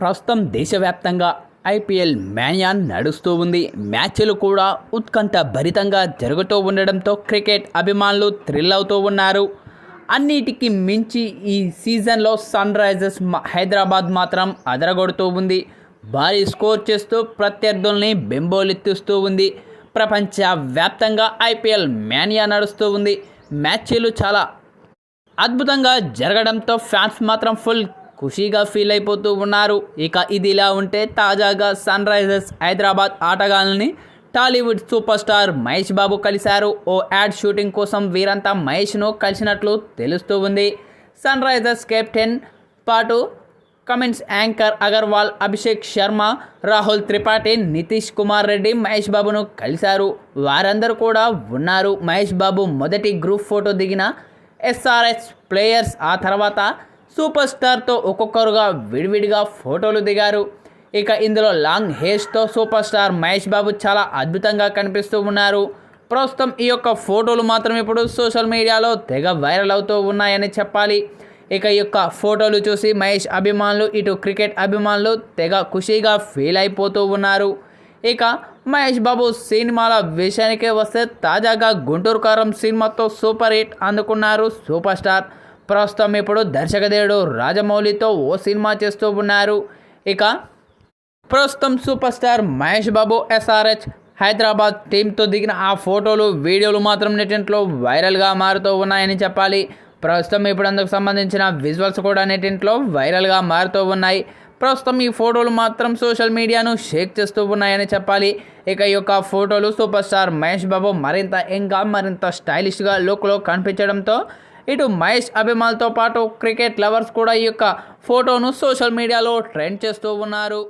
ప్రస్తుతం దేశవ్యాప్తంగా ఐపీఎల్ మ్యాన్యాన్ నడుస్తూ ఉంది. మ్యాచ్లు కూడా ఉత్కంఠ భరితంగా జరుగుతూ ఉండడంతో క్రికెట్ అభిమానులు థ్రిల్ అవుతూ ఉన్నారు. అన్నిటికీ మించి ఈ సీజన్లో సన్ రైజర్స్ హైదరాబాద్ మాత్రం అదరగొడుతూ ఉంది. భారీ స్కోర్ చేస్తూ ప్రత్యర్థుల్ని బెంబోలెత్తిస్తూ ఉంది. ప్రపంచ వ్యాప్తంగా ఐపీఎల్ మ్యానియా నడుస్తూ ఉంది. మ్యాచ్లు చాలా అద్భుతంగా జరగడంతో ఫ్యాన్స్ మాత్రం ఫుల్ ఖుషీగా ఫీల్ అయిపోతూ ఉన్నారు. ఇక ఇది ఇలా ఉంటే తాజాగా సన్ రైజర్స్ హైదరాబాద్ ఆటగాళ్ళని టాలీవుడ్ సూపర్ స్టార్ మహేష్ బాబు కలిశారు. ఓ యాడ్ షూటింగ్ కోసం వీరంతా మహేష్ను కలిసినట్లు తెలుస్తూ ఉంది. సన్ రైజర్స్ కెప్టెన్ పాటు కమెంట్స్ యాంకర్ అగర్వాల్ అభిషేక్ శర్మ రాహుల్ త్రిపాఠి నితీష్ కుమార్ రెడ్డి మహేష్ బాబును కలిశారు. వారందరూ కూడా ఉన్నారు. మహేష్ బాబు మొదటి గ్రూప్ ఫోటో దిగిన ఎస్ఆర్ఎస్ ప్లేయర్స్. ఆ తర్వాత సూపర్ స్టార్తో ఒక్కొక్కరుగా విడివిడిగా ఫోటోలు దిగారు. ఇక ఇందులో లాంగ్ హెయిర్స్తో సూపర్ స్టార్ మహేష్ బాబు చాలా అద్భుతంగా కనిపిస్తూ ఉన్నారు. ప్రస్తుతం ఈ యొక్క ఫోటోలు మాత్రం ఇప్పుడు సోషల్ మీడియాలో తెగ వైరల్ అవుతూ ఉన్నాయని చెప్పాలి. ఇక ఈ యొక్క ఫోటోలు చూసి మహేష్ అభిమానులు ఇటు క్రికెట్ అభిమానులు తెగ ఖుషీగా ఫీల్ అయిపోతూ ఉన్నారు. ఇక మహేష్ బాబు సినిమాల విషయానికే వస్తే తాజాగా గుంటూరు కారం సినిమాతో సూపర్ హిట్ అందుకున్నారు సూపర్ స్టార్ ప్రస్తుతం ఇప్పుడు దర్శకదేవుడు రాజమౌళితో ఓ సినిమా చేస్తూ ఉన్నారు. ఇక ప్రస్తుతం super star Mahesh Babu SRH Hyderabad టీంతో దిగిన ఆ ఫోటోలు వీడియోలు మాత్రం నెటింట్లో వైరల్గా మారుతూ ఉన్నాయని చెప్పాలి. ప్రస్తుతం ఇప్పుడు అందుకు సంబంధించిన విజువల్స్ కూడా నెటింట్లో వైరల్గా మారుతూ ఉన్నాయి. ప్రస్తుతం ఈ ఫోటోలు మాత్రం సోషల్ మీడియాను షేక్ చేస్తూ ఉన్నాయని చెప్పాలి. ఇక ఈ యొక్క ఫోటోలు సూపర్ స్టార్ మహేష్ బాబు మరింత ఇంకా మరింత స్టైలిష్గా లుక్లో కనిపించడంతో ఇటు మహేష్ అభిమానులతో పాటు క్రికెట్ లవర్స్ కూడా ఈ యొక్క ఫోటోను సోషల్ మీడియాలో ట్రెండ్ చేస్తూ ఉన్నారు.